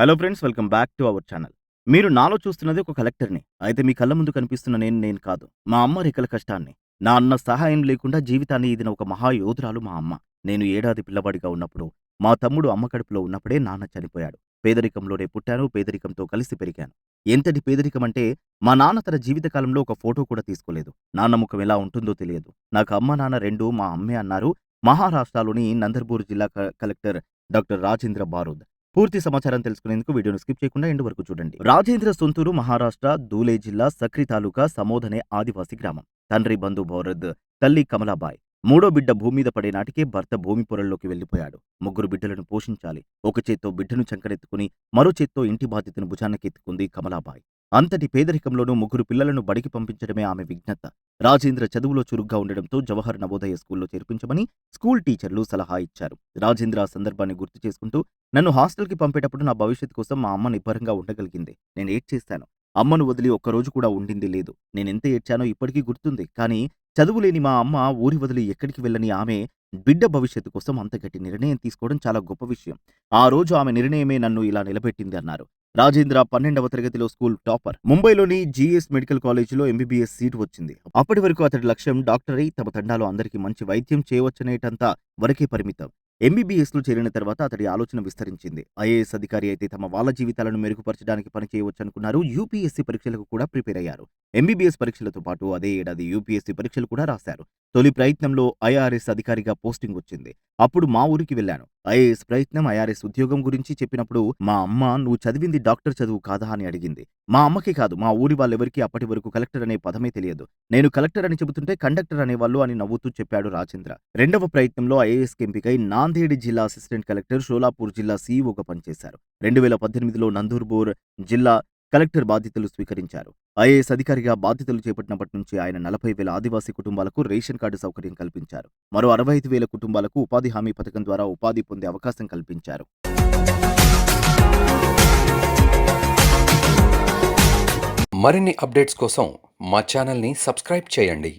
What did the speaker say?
Hello friends welcome back to our channel మీరు నాలో చూస్తున్నది ఒక కలెక్టర్ని. అయితే మీ కళ్ళ ముందు కనిపిస్తున్న నేను నేను కాదు. మా అమ్మ రెక్కల కష్టాన్ని. నా అన్న సహాయం లేకుండా జీవితాన్ని ఇదిన ఒక మహాయోధురాలు మా అమ్మ. నేను ఏడాది పిల్లవాడిగా ఉన్నప్పుడు మా తమ్ముడు అమ్మ కడుపులో ఉన్నప్పుడే నాన్న చనిపోయాడు. పేదరికంలోనే పుట్టాను పేదరికంతో కలిసి పెరిగాను. ఎంతటి పేదరికం అంటే మా నాన్న తన జీవితకాలంలో ఒక ఫోటో కూడా తీసుకోలేదు. నాన్న ముఖం ఎలా ఉంటుందో తెలియదు. నాకు అమ్మ నాన్న రెండు మా అమ్మే అన్నారు. మహారాష్ట్రలోని నందర్పూర్ జిల్లా క- కలెక్టర్ డాక్టర్ రాజేంద్ర బారూద్. పూర్తి సమాచారం తెలుసుకునేందుకు వీడియోను స్కిప్ చేయకుండా ఎండు వరకు చూడండి. రాజేంద్ర సొంతూరు మహారాష్ట్ర ధూలే జిల్లా సక్రి తాలూకా సమోధనే ఆదివాసీ గ్రామం. తండ్రి బంధు భౌరద్ తల్లి కమలాబాయ్. మూడో బిడ్డ భూమి మీద పడే నాటికే భర్త భూమి పొరల్లోకి వెళ్ళిపోయాడు ముగ్గురు బిడ్డలను పోషించాలి. ఒక చేత్తో బిడ్డను చంకరెత్తుకుని మరో చేత్తో ఇంటి బాధ్యతను భుజానకెత్తుకుంది కమలాబాయ్. అంతటి పేదరికంలోనూ ముగ్గురు పిల్లలను బడికి పంపించడమే ఆమె విజ్ఞత. రాజేంద్ర చదువులో చురుగ్గా ఉండడంతో జవహర్ నవోదయ స్కూల్లో చేర్పించమని స్కూల్ టీచర్లు సలహా ఇచ్చారు. రాజేంద్ర ఆ సందర్భాన్ని గుర్తు చేసుకుంటూ నన్ను హాస్టల్కి పంపేటప్పుడు నా భవిష్యత్ కోసం మా అమ్మ నిబ్బరంగా ఉండగలిగింది. నేను ఏడ్ చేశాను అమ్మను వదిలి ఒక్కరోజు కూడా ఉండింది లేదు. నేనెంత ఏడ్చానో ఇప్పటికీ గుర్తుంది. కానీ చదువులేని మా అమ్మ ఊరి వదిలి ఎక్కడికి వెళ్ళని ఆమె బిడ్డ భవిష్యత్తు కోసం అంత గట్టి నిర్ణయం తీసుకోవడం చాలా గొప్ప విషయం. ఆ రోజు ఆమె నిర్ణయమే నన్ను ఇలా నిలబెట్టింది అన్నారు. రాజేంద్ర పన్నెండవ తరగతిలో స్కూల్ టాపర్. ముంబైలోని జీఎస్ మెడికల్ కాలేజీలో ఎంబీబీఎస్ సీటు వచ్చింది. అప్పటి వరకు అతడి లక్ష్యం డాక్టర్ అయి తమ తండాలో అందరికీ మంచి వైద్యం చేయవచ్చనేటంత వరకే పరిమితం. ఎంబీబీఎస్లో చేరిన తర్వాత అతడి ఆలోచన విస్తరించింది. ఐఏఎస్ అధికారి అయితే తమ వాళ్ళ జీవితాలను మెరుగుపరచడానికి పని చేయవచ్చనుకున్నారు యూపీఎస్సీ పరీక్షలకు కూడా ప్రిపేర్ అయ్యారు. ఎంబీబీఎస్ పరీక్షలతో పాటు అదే ఏడాది యూపీఎస్సీ పరీక్షలు కూడా రాశారు. తొలి ప్రయత్నంలో ఐఆర్ఎస్ అధికారిగా పోస్టింగ్ వచ్చింది. అప్పుడు మా ఊరికి వెళ్ళాను. ఐఏఎస్ ప్రయత్నం ఐఆర్ఎస్ ఉద్యోగం గురించి చెప్పినప్పుడు మా అమ్మ నువ్వు చదివింది డాక్టర్ చదువు కాదా? అని అడిగింది. మా అమ్మకి కాదు మా ఊరి వాళ్ళెవరికీ అప్పటి వరకు కలెక్టర్ అనే పదమే తెలియదు. నేను కలెక్టర్ అని చెబుతుంటే కండక్టర్ అనేవాళ్ళు అని నవ్వుతూ చెప్పాడు రాజేంద్ర. రెండవ ప్రయత్నంలో ఐఏఎస్కి ఎంపికై నాందేడ్ జిల్లా అసిస్టెంట్ కలెక్టర్ షోలాపూర్ జిల్లా సీఈఓగా పనిచేశారు. రెండు వేల పద్దెనిమిదిలో నందూర్బోర్ జిల్లా కలెక్టర్ బాధ్యతలు స్వీకరించారు. ఐఏఎస్ అధికారిగా బాధ్యతలు చేపట్టినప్పటి నుంచి ఆయన నలభై వేల ఆదివాసీ కుటుంబాలకు రేషన్ కార్డు సౌకర్యం కల్పించారు. మరో అరవై ఐదు వేల కుటుంబాలకు ఉపాధి హామీ పథకం ద్వారా ఉపాధి పొందే అవకాశం కల్పించారు. మరిన్ని అప్డేట్స్ కోసం మా ఛానల్ని సబ్స్క్రైబ్ చేయండి.